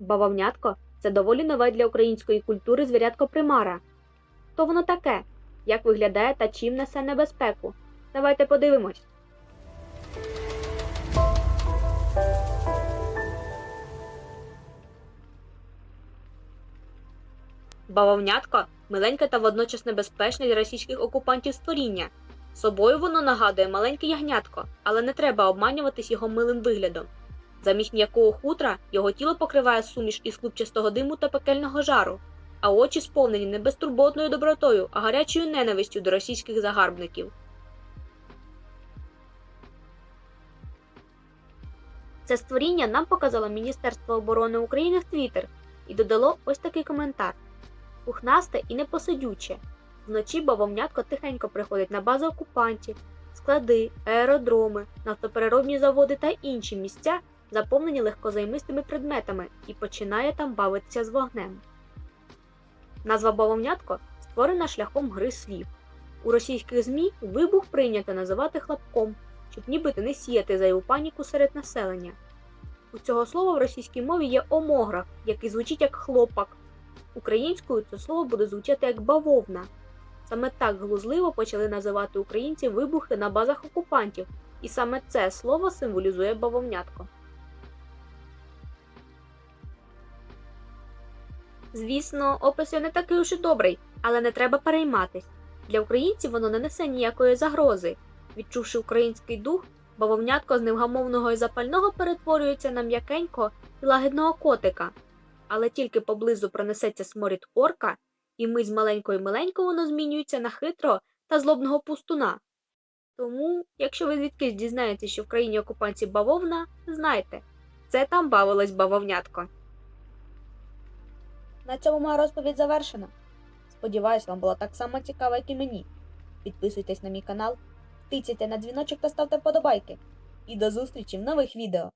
Бавовнятко це доволі нове для української культури звірятко примара. То воно таке, як виглядає та чим несе небезпеку. Давайте подивимось. Бавовнятко миленьке та водночас небезпечне для російських окупантів створіння. Собою воно нагадує маленьке ягнятко, але не треба обманюватись його милим виглядом. Замість м'якого хутра його тіло покриває суміш із клубчастого диму та пекельного жару, а очі сповнені не безтурботною добротою, а гарячою ненавистю до російських загарбників. Це створіння нам показало Міністерство оборони України в Твіттер і додало ось такий коментар: пухнасте і непосидюче. Вночі бавовнятко тихенько приходить на бази окупантів, склади, аеродроми, нафтопереробні заводи та інші місця, заповнені легкозаймистими предметами, і починає там бавитися з вогнем. Назва бавовнятко створена шляхом гри слів. У російських ЗМІ вибух прийнято називати хлопком, щоб нібито не сіяти зайву паніку серед населення. У цього слова в російській мові є омограф, який звучить як хлопак. Українською це слово буде звучати як бавовна. Саме так глузливо почали називати українці вибухи на базах окупантів, і саме це слово символізує бавовнятко. Звісно, опис не такий уж і добрий, але не треба перейматись. Для українців воно не несе ніякої загрози. Відчувши український дух, бавовнятко з невгамовного і запального перетворюється на м'якенького і лагідного котика. Але тільки поблизу пронесеться сморід орка, і ми з маленької миленького воно змінюється на хитрого та злобного пустуна. Тому, якщо ви звідкись дізнаєтеся, що в країні окупанції бавовна, знайте, це там бавилось бавовнятко. На цьому моя розповідь завершена. Сподіваюсь, вам було так само цікаво, як і мені. Підписуйтесь на мій канал, тицяйте на дзвіночок та ставте вподобайки. І до зустрічі в нових відео!